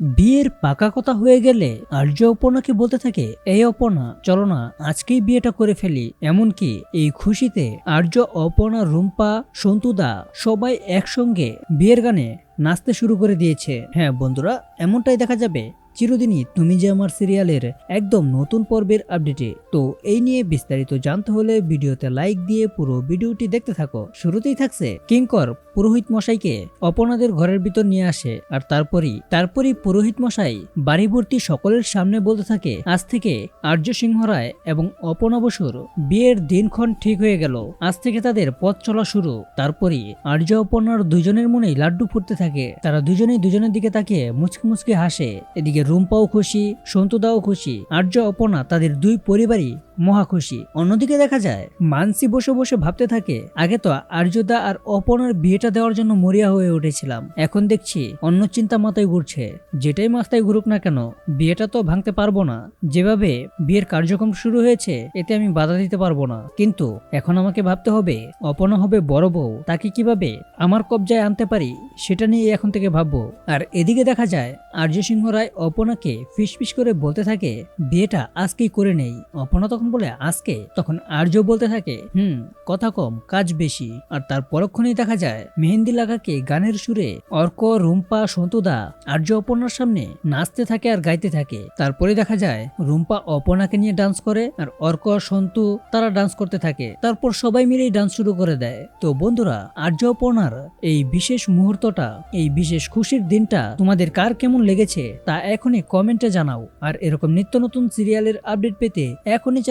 বিয়ের পাকা কথা হয়ে গেলে আর্য অপর্ণাকে বলতে থাকে, এই অপর্ণা, চলো না, আজকেই বিয়েটা করে ফেলি। এমনকি এই খুশিতে আর্য, অপর্ণা, রুম্পা, সন্তুদা সবাই একসঙ্গে বিয়ের গানে নাচতে শুরু করে দিয়েছে। হ্যাঁ বন্ধুরা, এমনটাই দেখা যাবে। চিরদিনই তুমি যে আমার সিরিয়ালের একদম নতুন পর্বের আপডেটে তো এই নিয়ে বিস্তারিত জানতে হলে ভিডিওতে লাইক দিয়ে পুরো ভিডিওটি দেখতে থাকো। শুরুতেই থাকছে কিঙ্কর পুরোহিত মশাইকে অপনাদের ঘরের ভিতর নিয়ে আসে। আর তারপরই তারপরই পুরোহিত মশাই বাড়ি ভর্তি সকলের সামনে বলতে থাকে, আজ থেকে আর্য সিংহ রায় এবং অপনা বসুর বিয়ের দিনক্ষণ ঠিক হয়ে গেল। আজ থেকে তাদের পথ চলা শুরু। তারপরই আর্য, অপর্ণার দুজনের মনেই লাড্ডু ফুটতে থাকে। তারা দুজনেই দুজনের দিকে তাকিয়ে মুচকি মুচকি হাসে। এদিকে রুম্পাও খুশি সন্তুদাও খুশি আর্য অপনা তাদের দুই পরিবারই মহা খুশি। অন্যদিকে দেখা যায়, মানসি বসে বসে ভাবতে থাকে, আগে তো আর্যদা আর অপর্ণার বিয়েটা দেওয়ার জন্য মরিয়া হয়ে উঠেছিলাম। এখন দেখছি, অন্য চিন্তা মাথায় ঘুরছে। যেটাই মাথায় ঘুরুক না কেন, বিয়েটা তো ভাঙতে পারব না। যেভাবে বিয়ের কার্যক্রম শুরু হয়েছে, এতে আমি বাধা দিতে পারব না। কিন্তু এখন আমাকে ভাবতে হবে অপনা হবে বড় বউ, তাকে কীভাবে আমার কবজায় আনতে পারি, সেটা নিয়ে এখন থেকে ভাববো। আর এদিকে দেখা যায় আর্য সিংহ রায় অপনাকে ফিসফিস করে বলতে থাকে, বিয়েটা আজকেই করে নেই। অপনা তখন বলে আজকে তখন আর্য বলতে থাকে, হুম, কথা কম, কাজ বেশি। আর তার পরক্ষণেই দেখা যায়, মেহেন্দি লাগাকে গানের সুরে অর্ক, রুম্পা, সন্তুদা, আর্য অপর্ণার সামনে নাচতে থাকে আর গাইতে থাকে। তারপরে দেখা যায়, রুম্পা অপর্ণাকে নিয়ে ডান্স করে আর অর্ক, সন্তু তারা ডান্স করতে থাকে। তারপর সবাই মিলেই ডান্স শুরু করে দেয়। তো বন্ধুরা, আর্য অপর্ণার এই বিশেষ মুহূর্তটা, এই বিশেষ খুশির দিনটা তোমাদের কার কেমন লেগেছে তা এখনই কমেন্টে জানাও। আর এরকম নিত্য নতুন সিরিয়ালের আপডেট পেতে এখনই